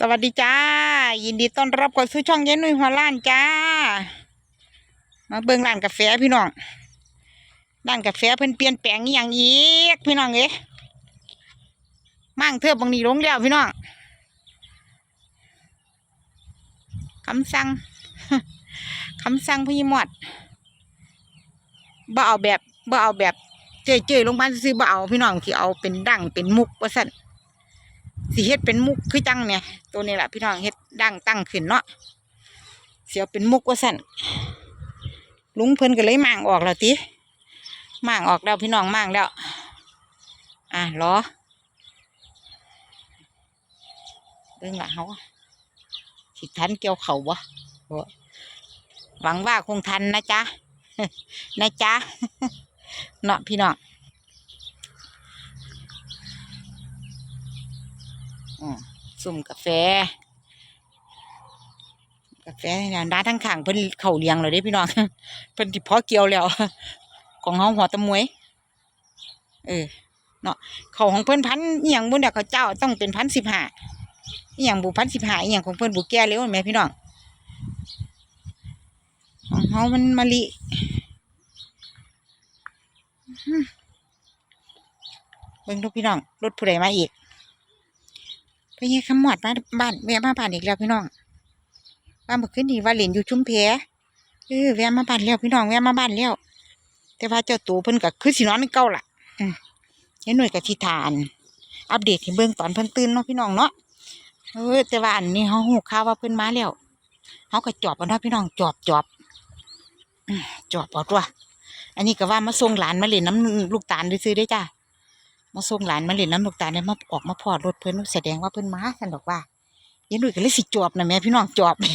สวัสดีจ้า ยินดีต้อนรับเข้าสู่ช่องเย็นนุ่ยหัวล้านจ้า มาเบิ่งร้านกาแฟพี่น้องร้านกาแฟเพิ่นเปลี่ยนแปลงอย่างอีกพี่น้องเอ๊ะมั่งเทือบบางนี้ลงแล้วพี่น้องคำสั่งคำสั่งพี่หมดบ่เอาแบบบ่เอาแบบเจยๆลงมาซื้อบ่เอาพี่น้องที่เอาเป็นดั่งเป็นมุกว่าสั่น สิเฮ็ดเป็นมุกคือจังเนี่ย ตัวนี้แหละพี่น้องเฮ็ดดังตั้งขึ้นเนาะเสียวเป็นมุกว่าสั่นลุงเพิ่นก็เลยมางออกแล้วติมางออกแล้วพี่น้องมางแล้ว อะรอเบิ่งละเฮาสิทันเกี่ยวเขาบ่บ่หวังว่าคงทันนะจ๊ะนะจ๊ะเนาะพี่น้อง อืม สุ่มกาแฟ กาแฟนี่ยด้านทั้งข้างเพิ่นเข่าเลี้ยงเลยเด้พี่น้องเพิ่นที่เพาะเกี่ยวแล้ว ของเฮาหัวตะมวย เออเนาะเขาของเพิ่นพันอหย่างบุญเด็กเขาเจ้าต้องเป็นพันสิบห้าอหย่างบุพันสิบห้าอหย่างของเพิ่นบุแก่เร็วแหมพี่น้องของเฮามันมะลิอื้อหือเบิ่งดูพี่น้องรถผู้ใดมาอีก ไปยังขมอดมาบ้านแวะมาบ้านอีกแล้วพี่น้องบ้านเมื่อคืนนี่ว่าเหรียญอยู่ชุมเพเออแวะมาบ้านแล้วพี่น้องแวะมาบ้านแล้วแต่ว่าเจ้าตัวเพิ่นก็คือสินอนเก่าล่ะอืมหน่วยกับทิทาน อัปเดตให้เบิ่งตอนเพิ่นตื่นเนาะพี่น้องเนาะเออแต่ว่าอันนี้เฮาฮู้ข่าวว่าเพิ่นมาแล้วเฮาก็จอบเอาเนาะพี่น้องจอบจอบจอบเอาตัวอันนี้ก็ว่ามาส่งหลานมาเล่นน้ำลูกตาลซื้อได้จ้า มาส่งหลานมาเล่นน้ำลูกตาเนี่ยมาออกมาพอดรถเพิ่นแสดงว่าเพิ่นมาสันดอกว่ายันดุยก็เลยสิจอบนะแม่พี่น้องจอบแม่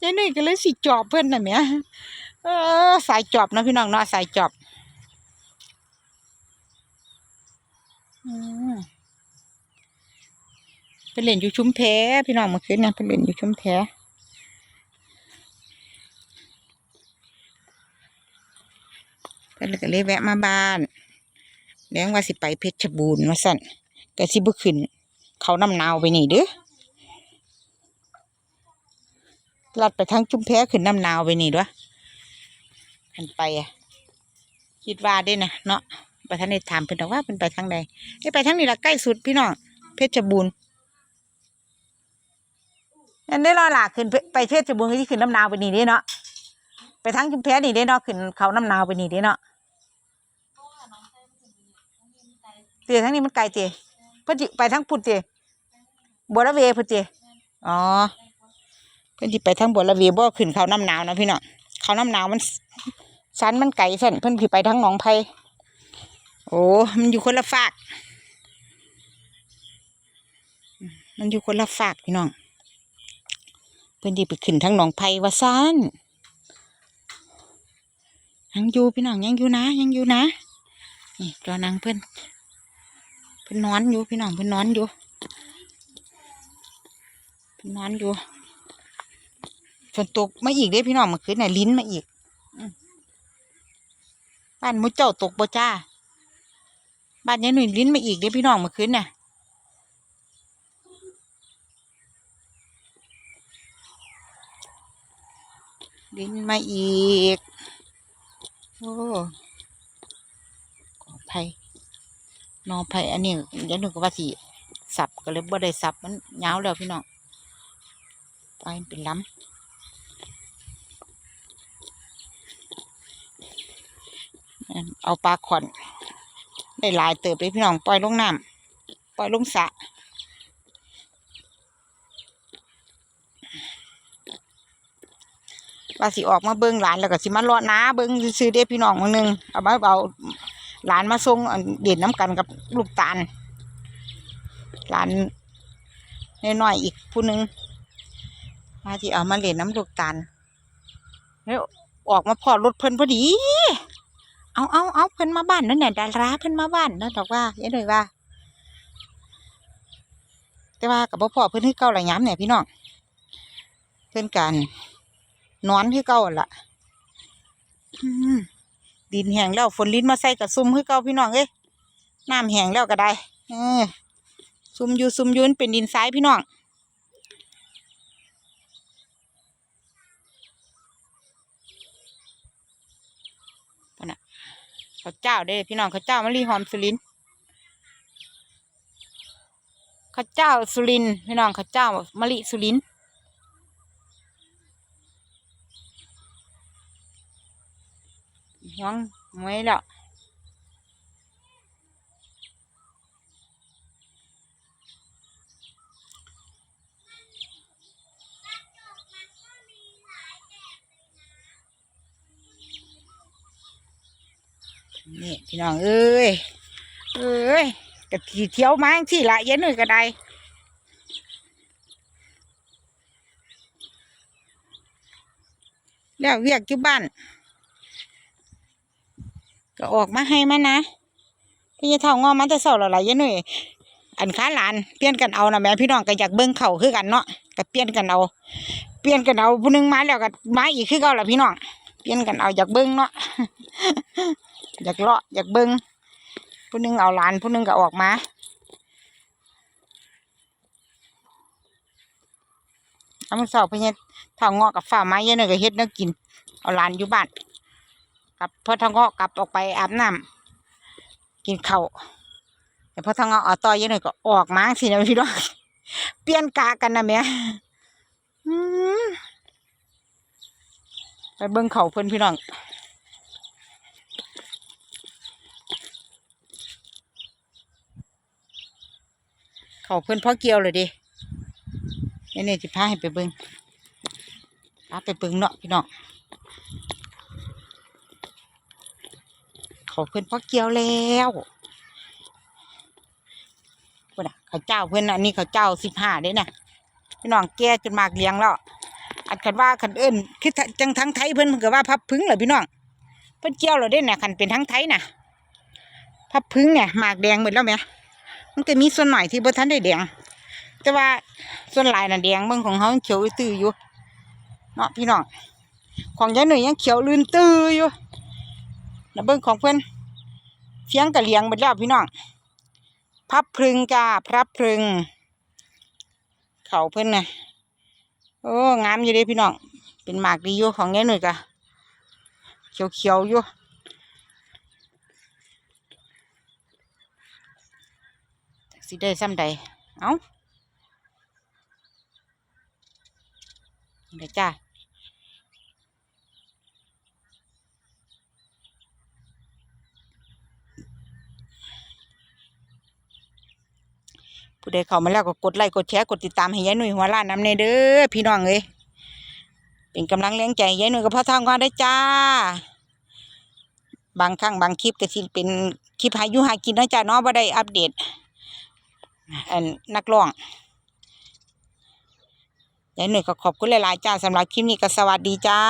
ยยันดุยก็เลยสิจอบเพิ่นนะแม่เออสายจอบนะพี่น้องเนาะสายจอบอืมไปเล่นอยู่ชุมแพพี่น้องเมื่อคืนเนี่ยไปเล่นอยู่ชุมแพ เพิ่นก็เลยแวะมาบ้านแล้วว่าสิไปเพชรบูรณ์ว่าสั่นก็สิบ่ขึ้น เขาน้ำนาวไปนี่เด้อลัดไปทางจุมแพ้ขึ้นน้ำนาวไปนี่ด้วยขันไปอะคิดว่าเด้นะเนาะไปทางนี้ถามเพิ่นดอกว่าเพิ่นไปทางใดไปทางนี้ละใกล้สุดพี่น้องเพชรบูรณ์อันได้รอหลากขึ้นไปเพชรบูรณ์ก็สิขึ้นน้ำนาวไปนี่เด้เนาะ ไปทางจุมแพนี่เด้เนาะขึ้นเขาน้ำนาวไปนี่เด้เนาะเตี๋ยทางนี้มันไกลเตี๋ยเพิ่อนไปทางพุ่นเตี๋ยบัวละเวเพิ่นเตี๋ยอ๋อเพิ่อนสิไปทางบัวละเวบ่ขึ้นเขาน้ำนาวนะพี่เน้องเขาน้ำนาวมันสันมันไกลสั่นเพิ่อนสิไปทางหนองไผ่โอ้มันอยู่คนละฝาก มันอยู่คนละฝากพี่น้องเพิ่อนสิไปขึ้นทางหนองไผ่ว่าซัน ยังอยู่พี่น้องยังอยู่นะ ยังอยู่นะนี่รอนางเพิ่อนเพิ่อนนอนอยู่พี่น้องเพิ่อนนอนอยู่เพิ่อนนอนอยู่ฝนตกมาอีกเด้พี่น้องเมื่อคืนน่ะลิ้นมาอีกบ้านมุเจ้าตกบ่จ้าบ้านยายหนุ่ยลิ้นมาอีกเด้พี่น้องเมื่อคืนน่ะลิ้นมาอีก อ้ขออภัยนอภัยอันนี้เดี๋ยวหนูก็ว่าสิสับก็เลยบ่ได้สับมันยาวแล้วพี่น้องไปเป็นล้ำเอาปลาขอนได้หลายเติบเลยพี่น้องปล่อยลงน้ำปล่อยลงสระ ว่าสิออกมาเบิ้งหลานแล้วก็สิมาเลาะน้าเบิ้งซื้อเด้พี่น้องมื้อนึงเอามาเอาหลานมาส่งเด่นน้ำกันกับลูกตาลหลานน้อยๆอีกผู้หนึ่งมาที่เอามาเล่นน้ำลูกตาลแล้วออกมาพอรถเพิ่นพอดี เอาเอาเอาเพิ่นมาบ้านนั่นแหละดาราเพิ่นมาบ้านนั่นดอกว่าเยันเลยว่า แต่ว่ากับพ่อเพิ่นคือเก่าหลายย้ำเนี่ยพี่น้องเพิ่นกัน นอนคือเก่าหั่นล่ะดินแห้งแล้วฝนลิ้นมาใส่กับซุ่มคือเก่าพี่น้องเอ้ยน้ำแห้งแล้วก็ได้เออซุ่มอยู่ซุ่มยุนเป็นดินทรายพี่น้องนะข้าวเจ้าเด้พี่น้องข้าวเจ้ามะลิหอมสุรินทร์ข้าวเจ้าสุรินพี่น้องข้าวเจ้ามะลิสุรินทร์ ห้องไว้แล้วนี่พี่น้องเอ้ยเอ้ยกะทีเที่ยวมาจังที่ละเย็นหน่อยก็ได้แล้วเวียกอยู่บ้าน ก็ออกมาให้มันนะพี่จะเท่างอมันจะเศร้าแล้วล่ะเย็นหน่อยอันค้าหลานเปลี่ยนกันเอานะแม่พี่น้องก็อยากเบิ่งเข่าคือกันเนาะก็เปลี่ยนกันเอา เปลี่ยนกันเอาผู้หนึงมาแล้วก็มาอีกคือเก่าล่ะพี่น้องเปลี่ยนกันเอาอยากเบิ่งเนาะอยากเลาะอยากเบิ้งผู้หนึงเอาหลานผู้หนึงก็ออกมาเอามาสอบพญาทางเงาะกับฝ่าไม้ยันหนึ่งก็เฮ็ดนักกินเอาหลานอยู่บ้าน กับพ่อทางเงาะกลับออกไปอาบน้ำกินข้าวแต่พ่อทางเงาะเอาต่อยันหนึ่งก็ออกมาสินะพี่น้องเปลี่ยนกะกันนะแม่ไปเบิ่งเขาเพิ่อนพี่น้องเขาเพิ่อนพ่อเกียวเลยดินี่นี่สิพาให้ไปเบิ่งพาไปเบิ่งเนาะพี่น้อง ขาเพิ่อนพ่อเกี่ยวแล้วเพิ่อะเขาเจ้าเพิ่อนอันนี้เขาเจ้าสิบห้าเด้น่ะพี่น้องแก่จนมากเลี้ยงแล้วอันคันว่าคันเอิ้นคือจังทั้งไทยเพิ่อนก็ว่าพับพึ่งเหรอพี่น้องเพิ่อนเกี่ยวแล้วเด้น่ะคันเป็นทั้งไทยน่ะพับพึ่งเนี่ยหมากแดงหมดแล้วแหมมันก็มีส่วนหน่อยที่บ่ทันได้แดงแต่ว่าส่วนหลายน่ะแดงเบิ่งของเขาเขียวตื้ออยู่เนาะพี่น้องของยายหนุ่ยยังเขียวลื่นตื้ออยู่ แล้วเบิ่งของเพิ่อนเสียงกะเลียงหมดแล้วพี่น้องพับพึงจ้าพับพึง เขาเพิ่นนะโอ้งามอยู่เด้พี่น้องเป็นหมากดีอยู่ของยายหนุ่ยกะเขียวๆอยู่สิได้ซ้ำใดเอาเดี๋ยวจ้า ผู้ใดเข้ามาแล้วก็กดไลค์กดแชร์กดติดตามให้ยายหนุ่ยหัวล้านน้ำเนเด้อพี่น้องเอ้ยเป็นกำลังแรงใจยายหนุ่ยกับพ่อทางก่อนได้จ้า บางครั้งบางคลิปก็สิเป็นคลิปหายู่หากินนะจ้าเนาะบ่ได้อัปเดตอันนักร้องยายหนุ่ยก็ขอบคุณหลายๆจ้าสำหรับคลิปนี้ก็สวัสดีจ้า